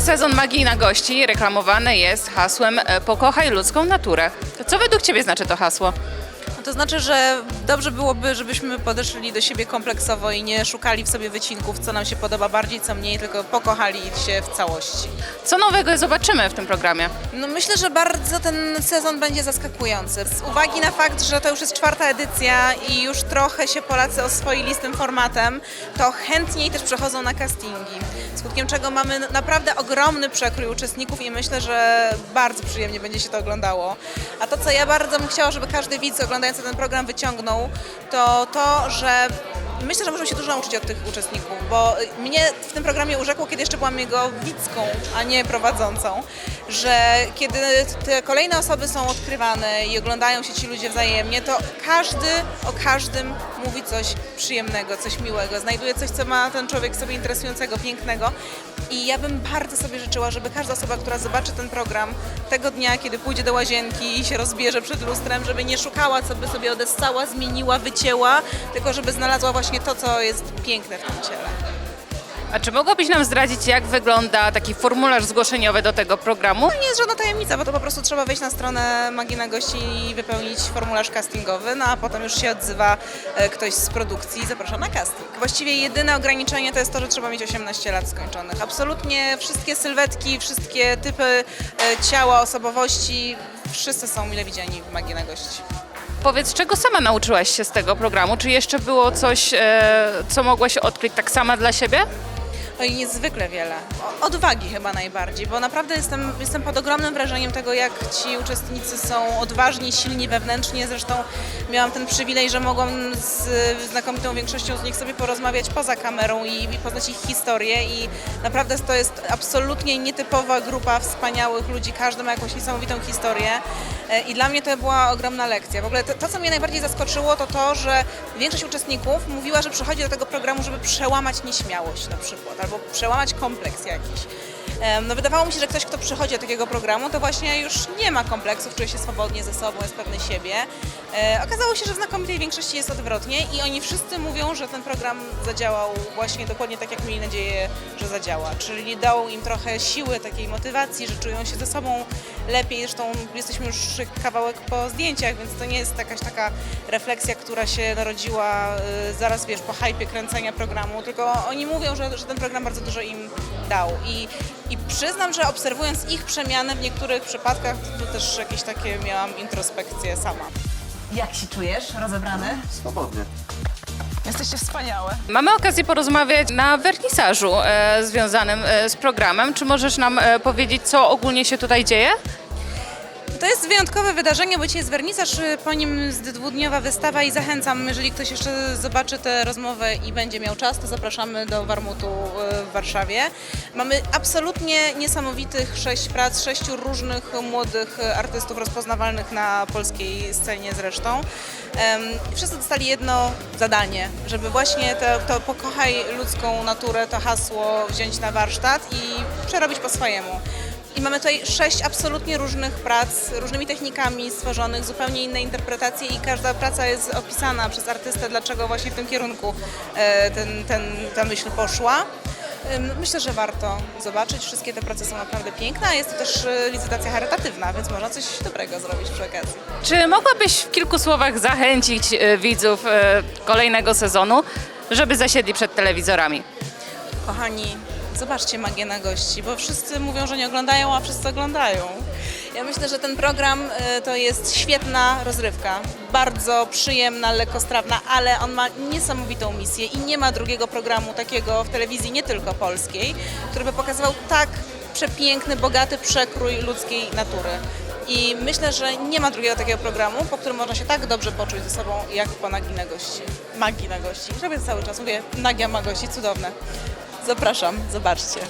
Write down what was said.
sezon Magii na gości reklamowany jest hasłem e, Pokochaj ludzką naturę. Co według Ciebie znaczy to hasło? To znaczy, że dobrze byłoby, żebyśmy podeszli do siebie kompleksowo i nie szukali w sobie wycinków, co nam się podoba bardziej, co mniej, tylko pokochali się w całości. Co nowego zobaczymy w tym programie? No myślę, że bardzo ten sezon będzie zaskakujący. Z uwagi na fakt, że to już jest czwarta edycja i już trochę się Polacy oswoili z tym formatem, to chętniej też przechodzą na castingi. Skutkiem czego mamy naprawdę ogromny przekrój uczestników i myślę, że bardzo przyjemnie będzie się to oglądało. A to, co ja bardzo bym chciała, żeby każdy widz oglądający ten program wyciągnął, to to, że Myślę, że możemy się dużo nauczyć od tych uczestników, bo mnie w tym programie urzekło, kiedy jeszcze byłam jego widzką, a nie prowadzącą, że kiedy te kolejne osoby są odkrywane i oglądają się ci ludzie wzajemnie, to każdy o każdym mówi coś przyjemnego, coś miłego, znajduje coś, co ma ten człowiek sobie interesującego, pięknego. I ja bym bardzo sobie życzyła, żeby każda osoba, która zobaczy ten program tego dnia, kiedy pójdzie do łazienki i się rozbierze przed lustrem, żeby nie szukała, co by sobie odessała, zmieniła, wycięła, tylko żeby znalazła właśnie to, co jest piękne w tym ciele. A czy mogłabyś nam zdradzić, jak wygląda taki formularz zgłoszeniowy do tego programu? To nie jest żadna tajemnica, bo to po prostu trzeba wejść na stronę Magina Gości i wypełnić formularz castingowy, no a potem już się odzywa e, ktoś z produkcji i zaprasza na casting. Właściwie jedyne ograniczenie to jest to, że trzeba mieć 18 lat skończonych. Absolutnie wszystkie sylwetki, wszystkie typy e, ciała, osobowości, wszyscy są mile widziani w Magina Gości. Powiedz, czego sama nauczyłaś się z tego programu? Czy jeszcze było coś, e, co mogłaś odkryć tak sama dla siebie? No i niezwykle wiele. Odwagi chyba najbardziej, bo naprawdę jestem, jestem pod ogromnym wrażeniem tego, jak ci uczestnicy są odważni, silni wewnętrznie. Zresztą miałam ten przywilej, że mogłam z znakomitą większością z nich sobie porozmawiać poza kamerą i, i poznać ich historię i naprawdę to jest absolutnie nietypowa grupa wspaniałych ludzi. Każdy ma jakąś niesamowitą historię E, i dla mnie to była ogromna lekcja. W ogóle to, to co mnie najbardziej zaskoczyło, to to, że większość uczestników mówiła, że przychodzi do tego programu, żeby przełamać nieśmiałość na przykład, albo przełamać kompleks jakiś. No wydawało mi się, że ktoś, kto przychodzi do takiego programu, to właśnie już nie ma kompleksów, czuje się swobodnie ze sobą, jest pewny siebie. E, okazało się, że w znakomitej większości jest odwrotnie i oni wszyscy mówią, że ten program zadziałał właśnie dokładnie tak, jak mieli nadzieję, że zadziała. Czyli dał im trochę siły, takiej motywacji, że czują się ze sobą lepiej. Zresztą jesteśmy już kawałek po zdjęciach, więc to nie jest jakaś taka refleksja, która się narodziła y, zaraz, wiesz, po hypie kręcenia programu, tylko oni mówią, że, że ten program bardzo dużo im dał. I, I przyznam, że obserwując ich przemiany w niektórych przypadkach, to też jakieś takie miałam introspekcję sama. Jak się czujesz? Rozebrany? Swobodnie. Jesteście wspaniałe. Mamy okazję porozmawiać na wernisażu e, związanym e, z programem. Czy możesz nam e, powiedzieć, co ogólnie się tutaj dzieje? To jest wyjątkowe wydarzenie, bo dzisiaj jest wernisaż, y, po nim jest dwudniowa wystawa i zachęcam, jeżeli ktoś jeszcze zobaczy tę rozmowę i będzie miał czas, to zapraszamy do Warmutu y, w Warszawie. Mamy absolutnie niesamowitych sześć prac, sześciu różnych młodych artystów rozpoznawalnych na polskiej scenie zresztą. Wszyscy dostali jedno zadanie, żeby właśnie to, to pokochaj ludzką naturę, to hasło wziąć na warsztat i przerobić po swojemu. I mamy tutaj sześć absolutnie różnych prac, różnymi technikami stworzonych, zupełnie inne interpretacje i każda praca jest opisana przez artystę, dlaczego właśnie w tym kierunku e, ten, ten, ta myśl poszła. Myślę, że warto zobaczyć. Wszystkie te prace są naprawdę piękne, a jest to też e, licytacja charytatywna, więc można coś dobrego zrobić przy okazji. Czy mogłabyś w kilku słowach zachęcić e, widzów kolejnego sezonu, żeby zasiedli przed telewizorami? Kochani, zobaczcie magię na gości, bo wszyscy mówią, że nie oglądają, a wszyscy oglądają. Ja myślę, że ten program y, to jest świetna rozrywka, bardzo przyjemna, lekkostrawna, ale on ma niesamowitą misję i nie ma drugiego programu takiego w telewizji, nie tylko polskiej, który by pokazywał tak przepiękny, bogaty przekrój ludzkiej natury. I myślę, że nie ma drugiego takiego programu, po którym można się tak dobrze poczuć ze sobą, jak po Nagi na gości. Magii na gości. Robię cały czas, mówię, Nagia ma gości, cudowne. Zapraszam, zobaczcie.